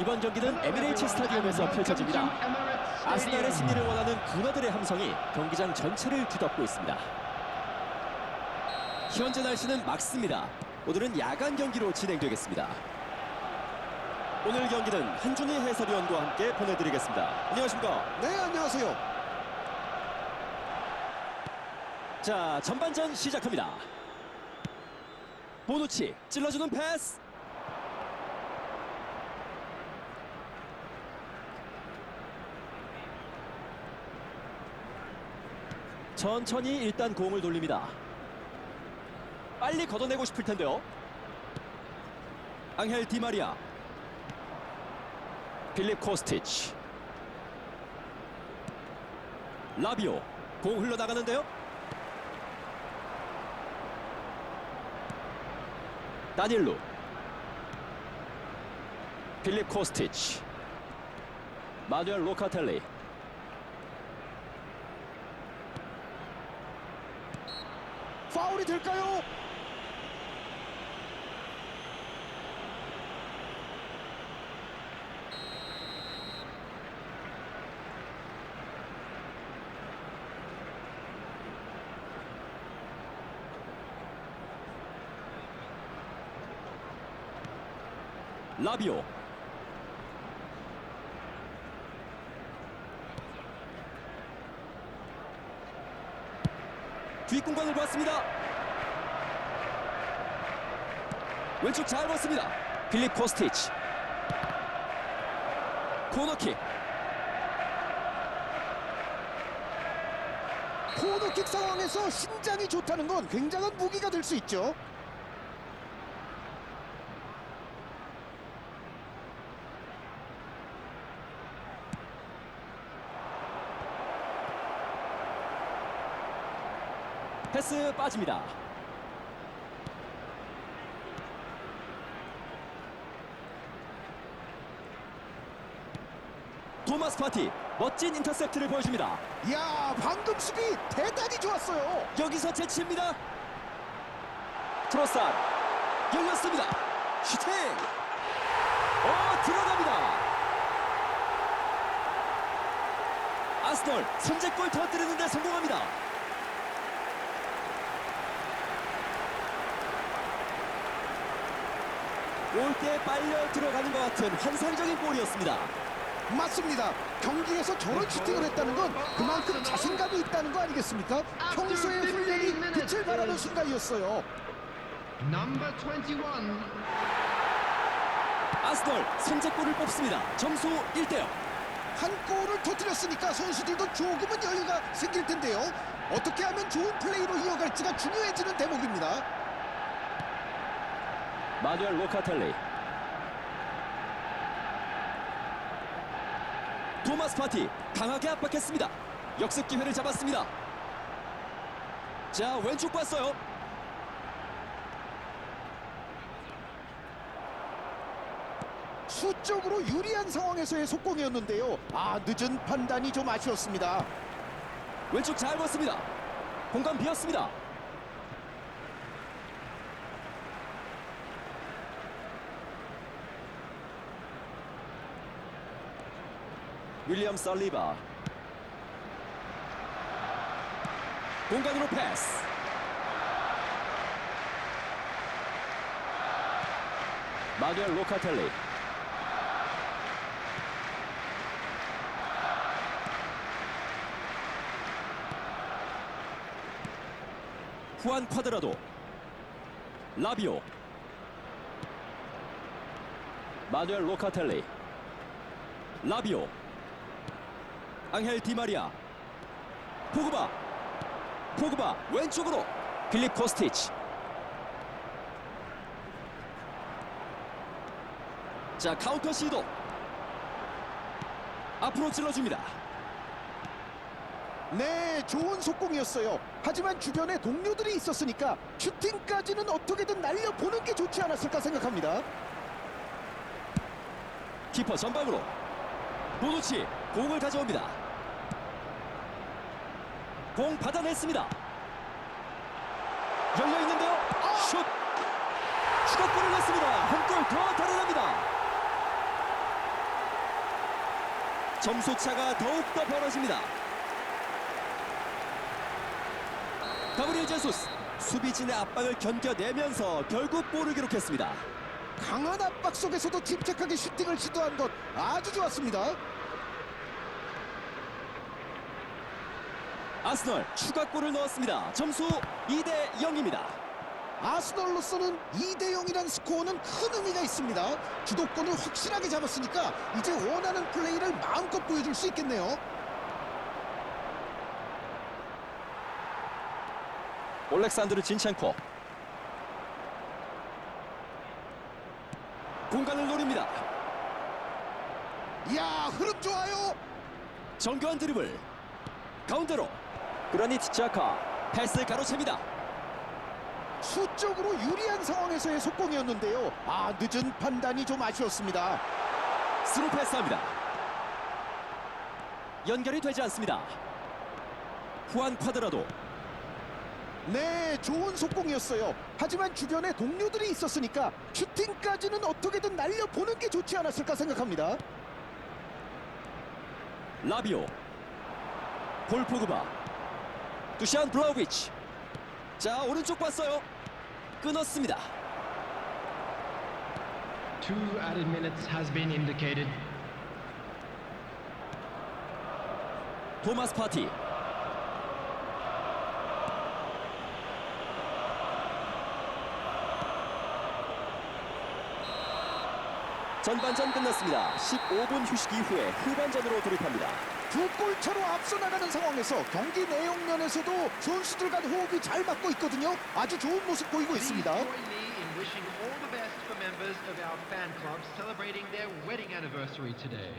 이번 경기는 에미레이츠 스타디움에서 펼쳐집니다. 아스날의 승리를 원하는 군화들의 함성이 경기장 전체를 뒤덮고 있습니다. 현재 날씨는 맑습니다. 오늘은 야간 경기로 진행되겠습니다. 오늘 경기는 한준희 해설위원과 함께 보내드리겠습니다. 안녕하십니까? 네, 안녕하세요. 자, 전반전 시작합니다. 보누치 찔러주는 패스. 천천히 일단 공을 돌립니다. 빨리 걷어내고 싶을 텐데요. 앙헬 디마리아. 필립 코스티치. 라비오. 공 흘러나가는데요. 다닐루 필립 코스티치 마누엘 로카텔리 파울이 될까요? 라비오 뒷공간을 보았습니다 왼쪽 잘 봤습니다. 필립 코스티치. 코너킥. 코너킥 상황에서 신장이 좋다는 건 굉장한 무기가 될 수 있죠. 패스 빠집니다 토마스 파티 멋진 인터셉트를 보여줍니다 이야, 방금 수비 대단히 좋았어요. 여기서 제치입니다. 트로산 열렸습니다. 슈팅. 어 들어갑니다. 아스널 선제골 터뜨리는데 성공합니다. 골대에 빨려 들어가는 것 같은 환상적인 골이었습니다. 맞습니다. 경기에서 저런 슈팅을 했다는 건 그만큼 자신감이 있다는 거 아니겠습니까? 평소의 훈련이 빛을 발하는 순간이었어요. Number 21. 아스널 선제골을 뽑습니다. 점수 1대0. 한 골을 터뜨렸으니까 선수들도 조금은 여유가 생길 텐데요. 어떻게 하면 좋은 플레이로 이어갈지가 중요해지는 대목입니다. 마누엘 로카텔리 토마스 파티 강하게 압박했습니다. 역습 기회를 잡았습니다. 자 왼쪽 봤어요. 수적으로 유리한 상황에서의 속공이었는데요. 아 늦은 판단이 좀 아쉬웠습니다. 왼쪽 잘 봤습니다. 공간 비었습니다 윌리엄 설리바 공간으로 패스. 마누엘 로카텔리. 후안 쿼드라도. 라비오. 마누엘 로카텔리. 라비오 앙헬 디마리아. 포그바. 포그바 왼쪽으로. 필립 코스티치. 자 카운터 시도. 앞으로 찔러줍니다. 네, 좋은 속공이었어요. 하지만 주변에 동료들이 있었으니까 슈팅까지는 어떻게든 날려보는 게 좋지 않았을까 생각합니다. 키퍼 전방으로. 보누치 공을 가져옵니다 공 받아냈습니다 열려 있는데요 슛 추가골을 냈습니다 한골더 달아납니다 점수 차가 더욱 더 벌어집니다. 가브리엘 제수스 수비진의 압박을 견뎌내면서 결국 골을 기록했습니다. 강한 압박 속에서도 침착하게 슈팅을 시도한 것 아주 좋았습니다. 아스널 추가골을 넣었습니다. 점수 2대 0입니다. 아스널로서는 2대 0이란 스코어는 큰 의미가 있습니다. 주도권을 확실하게 잡았으니까 이제 원하는 플레이를 마음껏 보여줄 수 있겠네요. 올렉산드르 진첸코 공간을 노립니다. 이야 흐름 좋아요. 정교한 드리블 가운데로 그라니트 자카 패스 가로챕니다. 수적으로 유리한 상황에서의 속공이었는데요. 아 늦은 판단이 좀 아쉬웠습니다. 스루 패스합니다. 연결이 되지 않습니다. 후안 쿼드라도 네, 좋은 속공이었어요. 하지만 주변에 동료들이 있었으니까 슈팅까지는 어떻게든 날려보는 게 좋지 않았을까 생각합니다. 라비오 폴 포그바 두시안 블라우비치. 자 오른쪽 봤어요. 끊었습니다. Two added minutes has been indicated. 토마스 파티. 전반전 끝났습니다. 15분 휴식 이후에 후반전으로 돌입합니다 두 골차로 앞서 나가는 상황에서 경기 내용 면에서도 선수들 간 호흡이 잘 맞고 있거든요. 아주 좋은 모습 보이고 있습니다. Please join me in wishing all the best for members of our fan club celebrating their wedding anniversary today.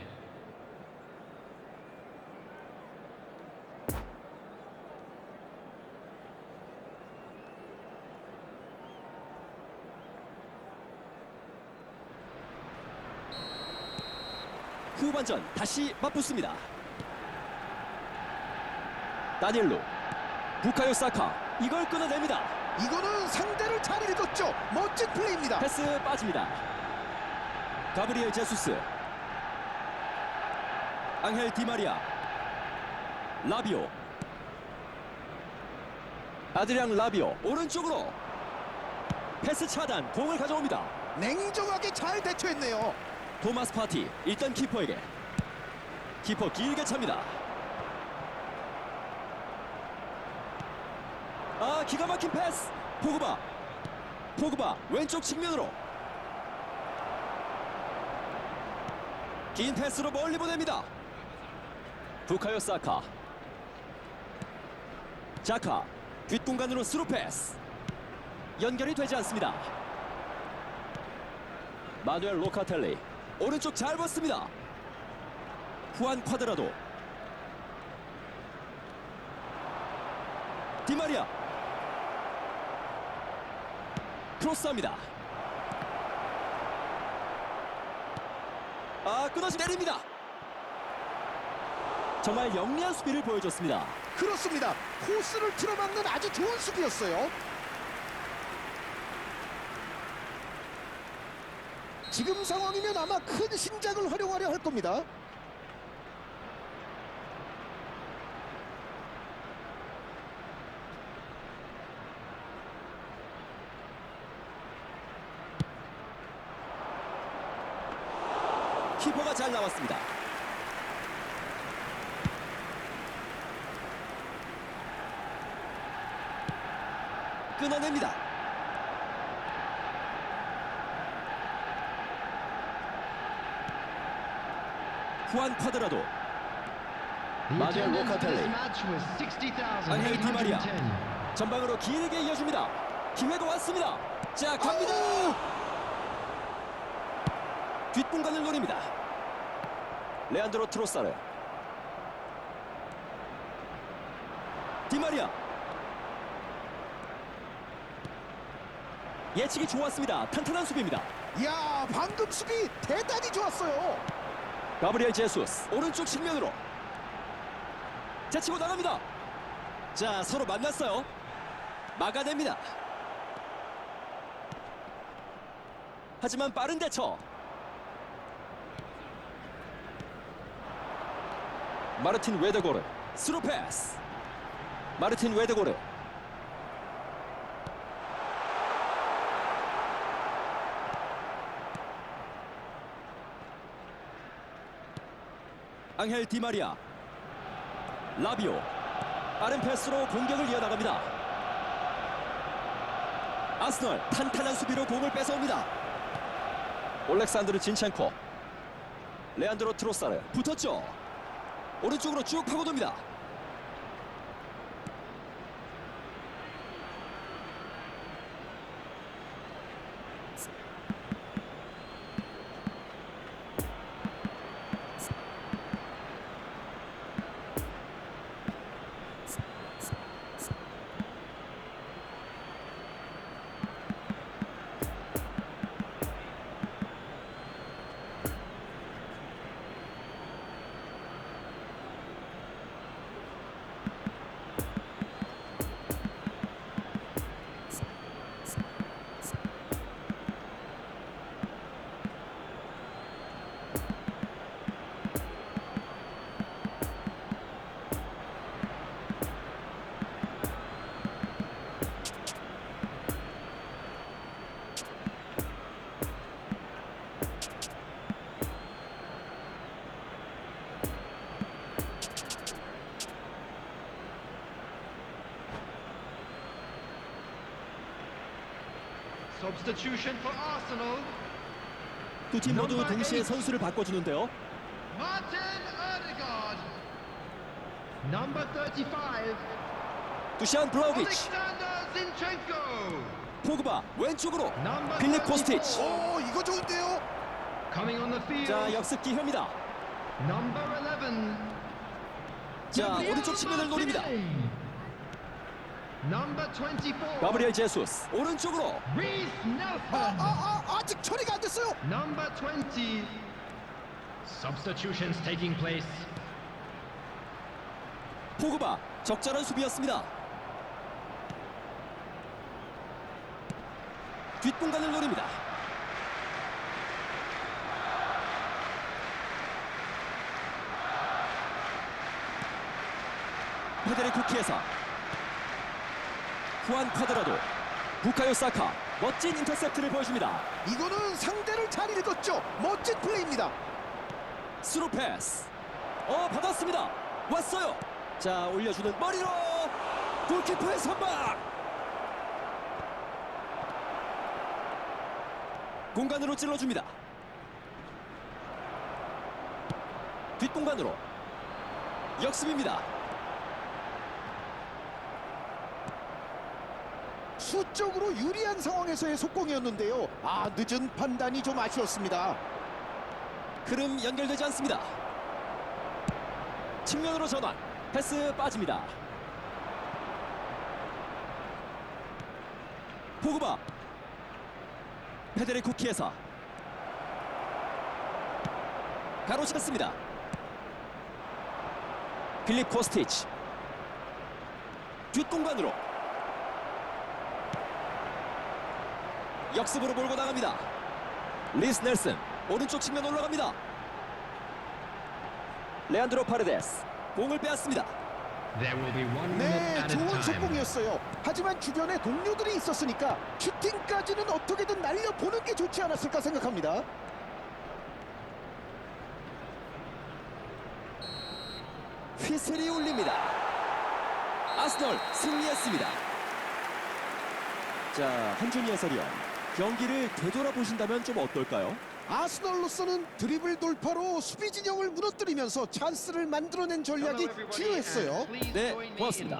후반전 다시 맞붙습니다 다니엘로 부카요 사카 이걸 끊어냅니다 이거는 상대를 잘 읽었죠. 멋진 플레이입니다. 패스 빠집니다. 가브리엘 제수스. 앙헬 디마리아. 라비오. 아드리앙 라비오 오른쪽으로 패스 차단 공을 가져옵니다. 냉정하게 잘 대처했네요. 토마스 파티 일단 키퍼에게 키퍼 길게 찹니다. 아 기가 막힌 패스 포그바 포그바 왼쪽 측면으로 긴 패스로 멀리 보냅니다. 부카요 사카 자카 뒷공간으로 스루 패스 연결이 되지 않습니다. 마누엘 로카텔리 오른쪽 잘 봤습니다. 후안 쿼드라도 디마리아 크로스합니다. 아 끊어지 내립니다. 정말 영리한 수비를 보여줬습니다. 그렇습니다. 코스를 틀어막는 아주 좋은 수비였어요. 지금 상황이면 아마 큰 신작을 활용하려 할 겁니다. 키퍼가 잘 나왔습니다. 끊어냅니다. 후안 was Angel Di Maria. 60,810. 전방으로 길게 이어줍니다. 기회가 왔습니다. 자 갑니다. 뒷공간을 노립니다. 레안드로 트로사르. 디마리아. 예측이 좋았습니다. 탄탄한 수비입니다. 이야, 방금 수비 대단히 좋았어요. 가브리엘 제수스 오른쪽 측면으로 제치고 나갑니다. 자 서로 만났어요. 막아냅니다. 하지만 빠른 대처. 마르틴 웨데고르 스루 패스. 마르틴 웨데고르 앙헬 디마리아. 라비오. 빠른 패스로 공격을 이어나갑니다. 아스널 탄탄한 수비로 공을 뺏어옵니다. 올렉산드르 진첸코. 레안드로 트로사르 붙었죠 오른쪽으로 쭉 파고듭니다 Substitution for Arsenal. 두 팀 모두 동시에 선수를 바꿔주는데요 Martin Odegaard. Number 35. 두시안 블라우비치 Alexander Zinchenko. 포그바 왼쪽으로 Number 필립 34. 코스티치 오 이거 좋은데요. Coming on the field. 자 역습 기회입니다 Number 11. 자 오른쪽 측면을 노립니다 Martinez. Number 24. 가브리엘 제수스 오른쪽으로. 아, 아, 아, 아직 처리가 안 됐어요. Number 20. Substitutions taking place. 포그바 적절한 수비였습니다 뒷공간을 노립니다 페데리코 키에사 후안 쿼드라도 부카요 사카 멋진 인터셉트를 보여줍니다 이거는 상대를 잘 읽었죠. 멋진 플레이입니다. 스루 패스. 어 받았습니다. 왔어요. 자 올려주는 머리로 골키퍼의 선방. 공간으로 찔러줍니다. 뒷공간으로 역습입니다. 수적으로 유리한 상황에서의 속공이었는데요. 아 늦은 판단이 좀 아쉬웠습니다. 흐름 연결되지 않습니다. 측면으로 전환. 패스 빠집니다. 포그바. 페데리코 키에사. 가로챘습니다. 필립 코스티치. 뒷공간으로. 역습으로 몰고 나갑니다. 리스 넬슨 오른쪽 측면 올라갑니다. 레안드로 파르데스 공을 빼앗습니다. 네, 좋은. 속공이었어요. 하지만 주변에 동료들이 있었으니까 슈팅까지는 어떻게든 날려보는 게 좋지 않았을까 생각합니다. 휘슬이 울립니다. 아스널 승리했습니다. 자, 한준희 해설위원 경기를 되돌아보신다면 좀 어떨까요? 아스널로서는 드리블 돌파로 수비 진영을 무너뜨리면서 찬스를 만들어낸 전략이 please 네, 고맙습니다.